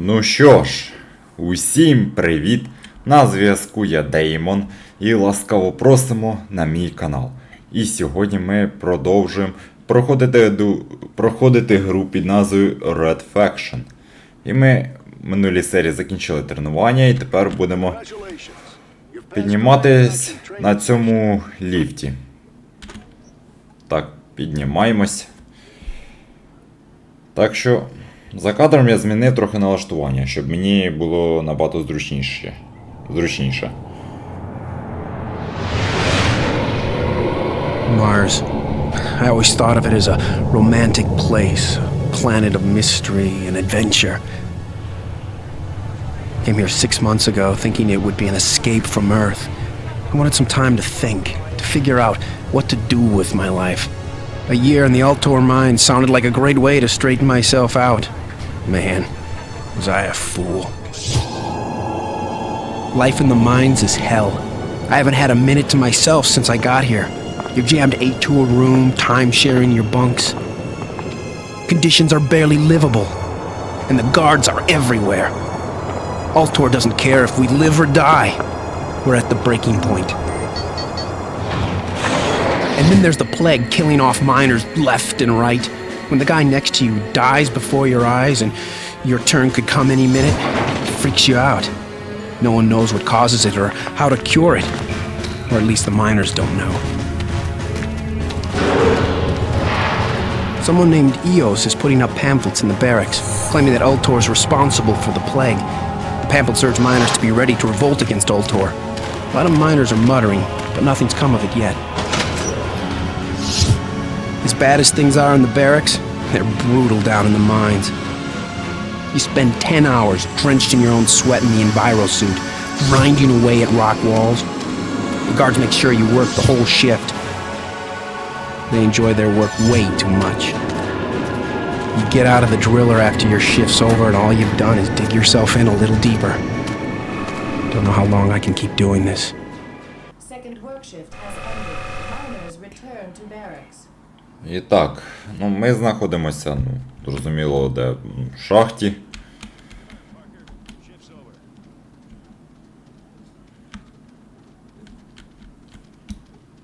Ну що ж, усім привіт! На зв'язку я Деймон і ласкаво просимо на мій канал. І сьогодні ми продовжуємо проходити, проходити гру під назвою Red Faction. І ми в минулій серії закінчили тренування і тепер будемо підніматись на цьому ліфті. Так, піднімаємось. Так що за кадром я змінив трохи налаштування, щоб мені було набагато зручніше. Зручніше. Mars. I always thought of it as a romantic place, a planet of mystery and adventure. Came here six months ago thinking it would be an escape from Earth. I wanted some time to think, to figure out what to do with my life. A year in the Altor mine sounded like a great way to straighten myself out. Man, was I a fool. Life in the mines is hell. I haven't had a minute to myself since I got here. You're jammed eight to a room, time sharing your bunks. Conditions are barely livable, and the guards are everywhere. Altor doesn't care if we live or die. We're at the breaking point. And then there's the plague killing off miners left and right. When the guy next to you dies before your eyes and your turn could come any minute, it freaks you out. No one knows what causes it or how to cure it. Or at least the miners don't know. Someone named Eos is putting up pamphlets in the barracks, claiming that Ultor is responsible for the plague. The pamphlets urge miners to be ready to revolt against Ultor. A lot of miners are muttering, but nothing's come of it yet. As bad as things are in the barracks, they're brutal down in the mines. You spend 10 hours drenched in your own sweat in the Enviro suit, grinding away at rock walls. The guards make sure you work the whole shift. They enjoy their work way too much. You get out of the driller after your shift's over, and all you've done is dig yourself in a little deeper. Don't know how long I can keep doing this. І так, ну ми знаходимося, ну, зрозуміло, де в шахті.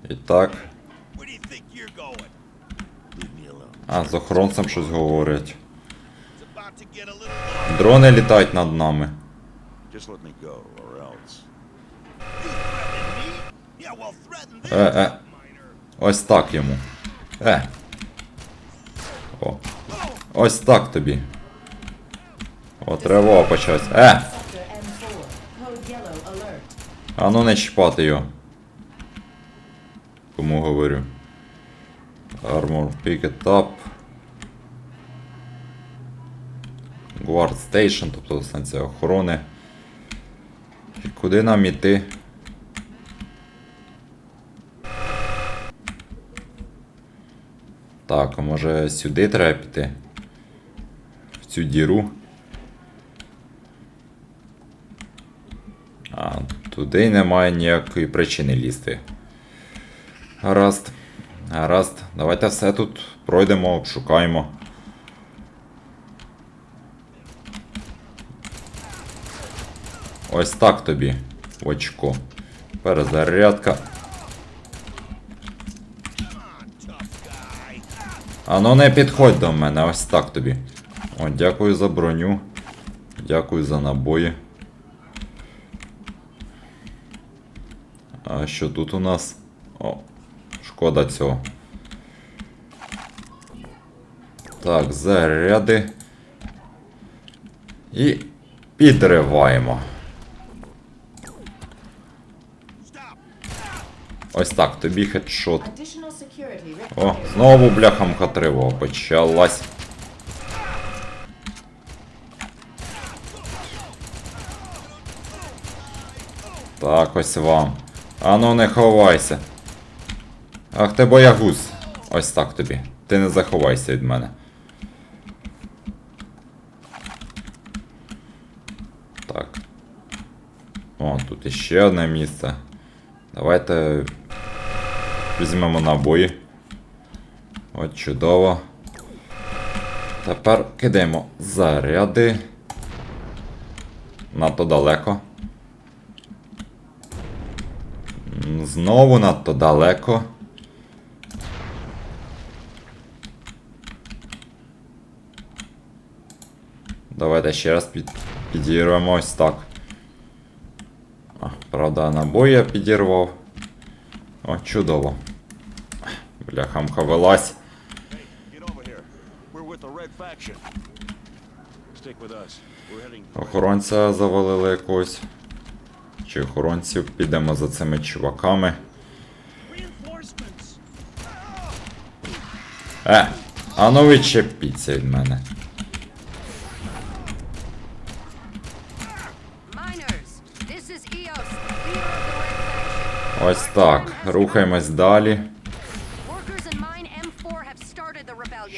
І так. А, з охоронцем щось говорять. Дрони літають над нами. Е, е. Ось так йому. Е. О. Ось так тобі. О, тривога почалась. Е! Sector M4. Code yellow alert. А ну не чіпати його. Кому говорю. Armor pick it up. Guard Station, тобто станція охорони. І куди нам іти? Так, а може сюди треба піти? В цю діру. А, туди немає ніякої причини лізти. Гаразд. Гаразд. Давайте все тут пройдемо, обшукаємо. Ось так тобі. Очко. Перезарядка. Ану не підходь до мене, ось так тобі. О, дякую за броню. Дякую за набої. А що тут у нас? О, шкода цього. Так, заряди. І підриваємо. Ось так, тобі хедшот. О, знову бляхамка тривога почалась. Так, ось вам. Ану не ховайся. Ах ти боягуз. Ось так тобі. Ти не заховайся від мене. Так. О, тут іще одне місце. Давайте візьмемо набої. От чудово. Тепер кидаємо заряди. надто далеко. Знову надто далеко. Давайте ще раз під... підірвемо ось так. А, правда, набой я підірвав. О, чудово. Бляхамка вилазь. Get Охоронця завалили якогось. Чи охоронців підемо за цими чуваками. Е! А ну відчепіться від мене. Ось так. Рухаємось далі.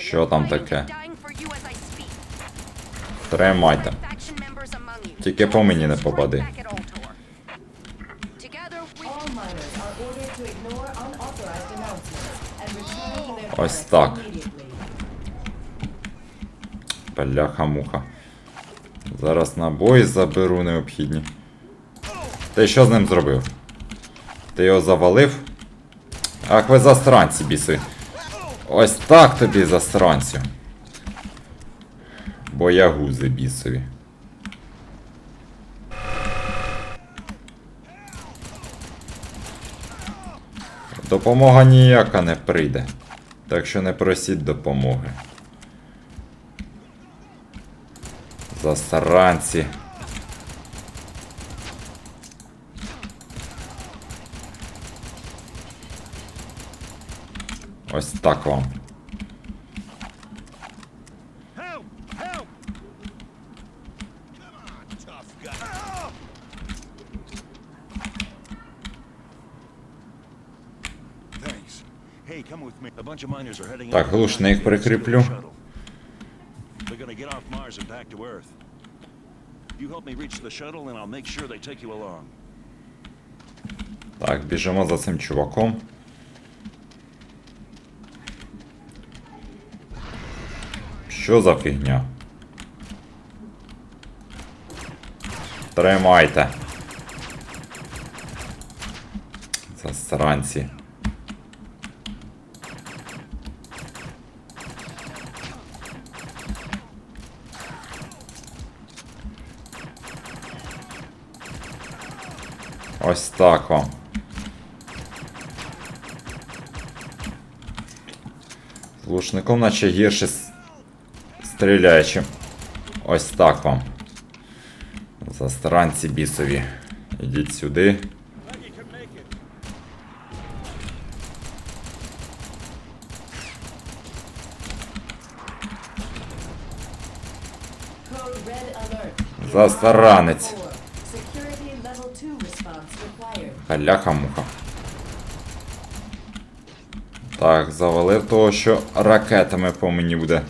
Що там таке? Тримайте. Тільки по мені не попади. Ось так. Бляха-муха. Зараз набої заберу необхідні. Ти що з ним зробив? Ти його завалив? Ах, ви засранці біси. Ось так тобі засранцю. Боягузи бісові. Допомога ніяка не прийде. Так що не просіть допомоги. Засранці. I'll make sure they take you along. Так, біжимо за цим чуваком. Що за фігня? Тримайте. Засранці. Ось так вам. З наче гірше с- стріляє, чим. Ось так вам. Застранці бісові. Ідіть сюди. Glad you could make it. Code Red Alert. Засранець. Four. Security level 2 response required. Халяха-муха. Так, завалив того, що ракетами по мені буде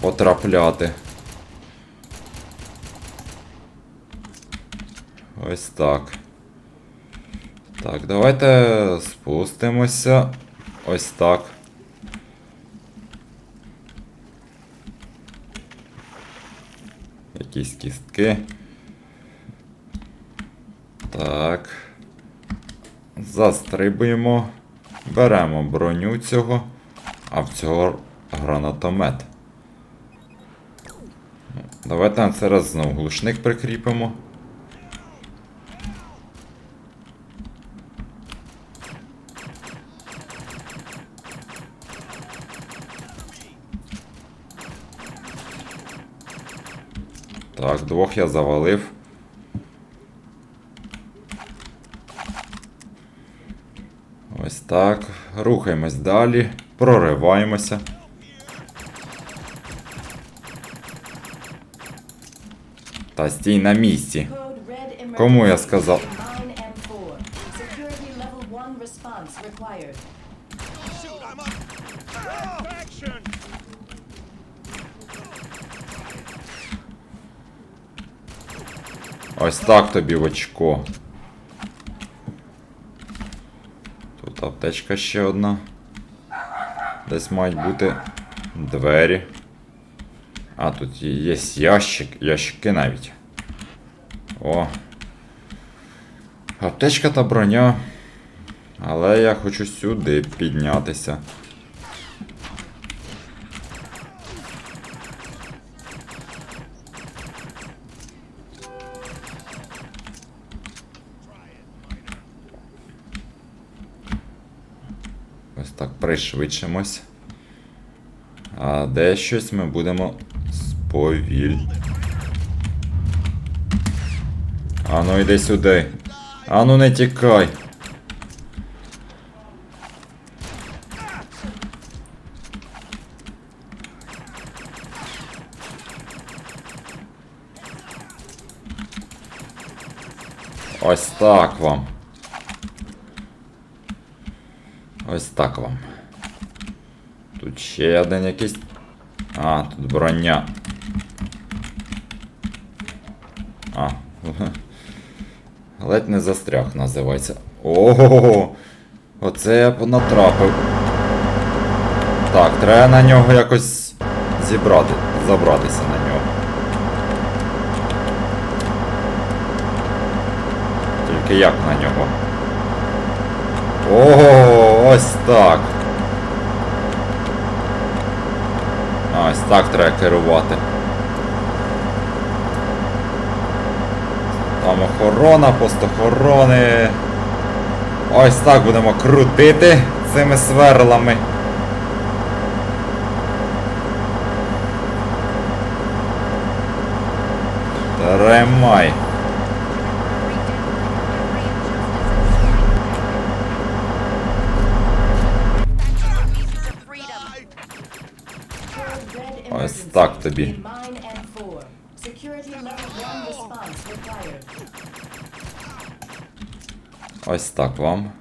потрапляти. Ось так. Так, давайте спустимося. Ось так. Якісь кістки. Так. Застрибуємо. Беремо броню цього, а в цього гранатомет. Давайте на це раз знову глушник прикріпимо. Так, двох я завалив. Ось так. Рухаємось далі. Прориваємося. Та стій на місці. Кому я сказав? Mine M4. Security level 1 response required. Shoot, I'm up. Action! Ось так тобі в очко. Тут аптечка ще одна. Десь мають бути двері. А, тут є ящик, ящики навіть. О. Аптечка та броня. Але я хочу сюди піднятися. Ось так пришвидшимось. А де щось ми будемо сповіль. Ану йди сюди. Ану не тікай. Ось так вам. Ось так вам. Тут ще один якийсь. А, тут броня. А. Ледь не застряг називається. Ого! Оце я б натрапив. Так, треба на нього якось зібрати, забратися на нього. Тільки як на нього? Ого, ось так. Ось так треба керувати. Там охорона, пост охорони. Ось так будемо крутити цими сверлами. Тримай. Ось так тобі. Ось так вам.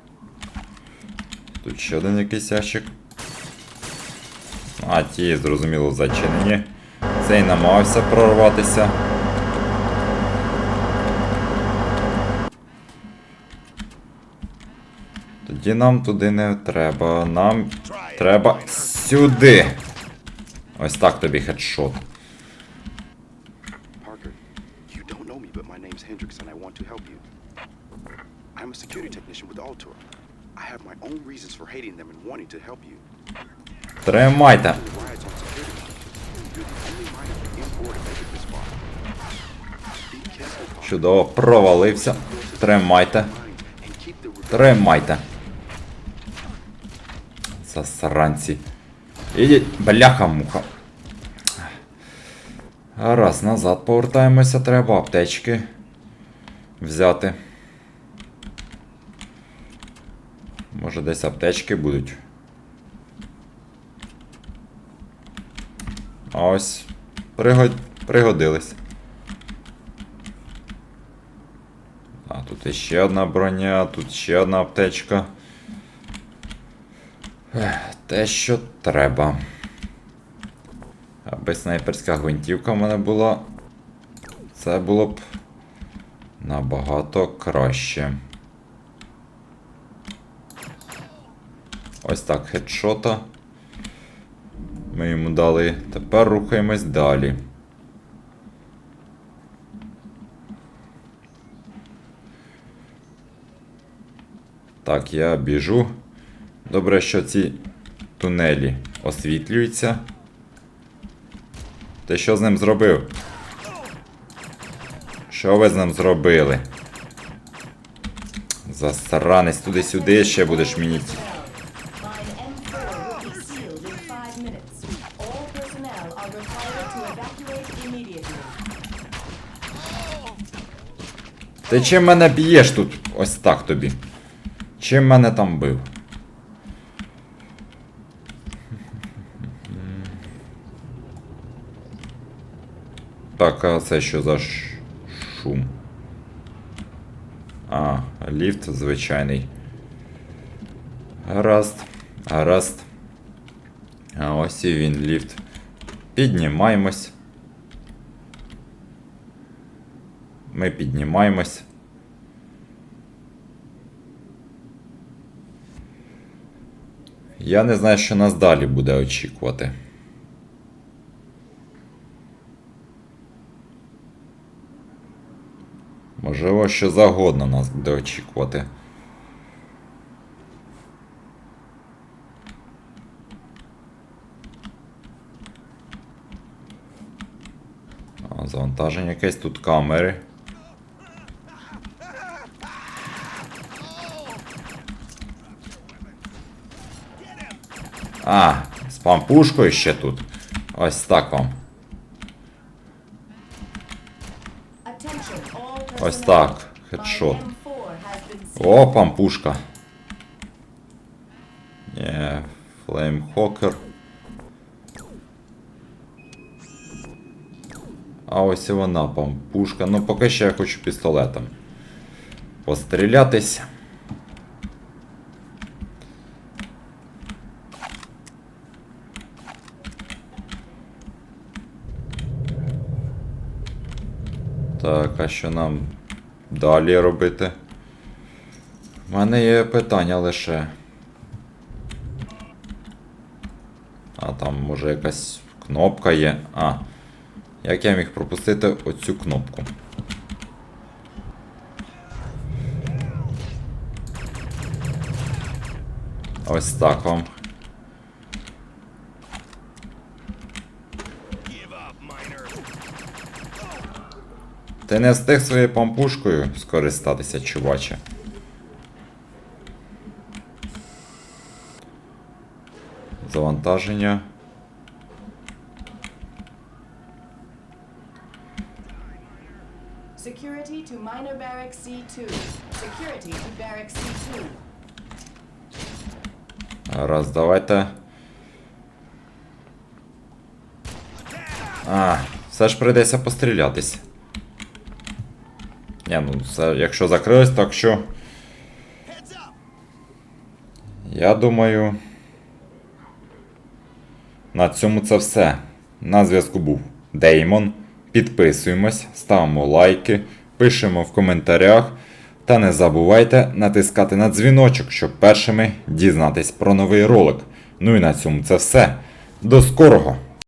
Тут ще один якийсь ящик. А, ті, зрозуміло, зачинені. Цей намагався прорватися. Тоді нам туди не треба. Нам треба сюди. Ось так тобі хедшот. Hendrix and I want to help you. I'm a security technician with Altor. I have my own reasons for hating them and wanting to help you. Тримайте. The riots on security. You're the only miner from M4 to make it this far. Be careful, Parker. Чудово, провалився. Тримайте. Тримайте. Засранці. Ідіть, бляха-муха. Раз, назад повертаємося, треба аптечки взяти. Може десь аптечки будуть. А ось. Пригод... Пригодились. А, тут іще одна броня, тут ще одна аптечка. Те, що треба. Аби снайперська гвинтівка в мене була. Це було б набагато краще. Ось так, хедшота. Ми йому дали. Тепер рухаємось далі. Так, я біжу. Добре, що ці тунелі освітлюються. Ти що з ним зробив? Що ви з ним зробили? Засранець туди-сюди ще будеш мені. ті- Mine M4 will be sealed in five minutes. All personnel are required to evacuate immediately. Ти чим мене б'єш тут? Ось так тобі. Чим мене там бив? Так, а це що за. Шум? А, ліфт звичайний. Гаразд, гаразд. А ось і він ліфт. Піднімаємось. Ми піднімаємось. Я не знаю, що нас далі буде очікувати. Можливо, що загодно нас буде очікувати. Завантаження якесь тут камери. А, з пампушкою ще тут. Ось так вам. Ось так, хедшот. M4 О, пампушка. Ні, флеймхокер. А ось і вона, пампушка. Ну, поки що я хочу пістолетом. Пострілятись. Так, а що нам далі робити? У мене є питання лише. А там може якась кнопка є. А. Як я міг пропустити оцю кнопку? Ось так вам. Ти не встиг своєю пампушкою скористатися, чуваче. Завантаження. Security to minor barracks C2. Security to barracks C2. Раз, давайте. А, все ж прийдеться пострілятись. Ні, ну якщо закрилось, так що. Я думаю. На цьому це все. На зв'язку був Деймон. Підписуємось, ставимо лайки, пишемо в коментарях. Та не забувайте натискати на дзвіночок, щоб першими дізнатись про новий ролик. Ну і на цьому це все. До скорого!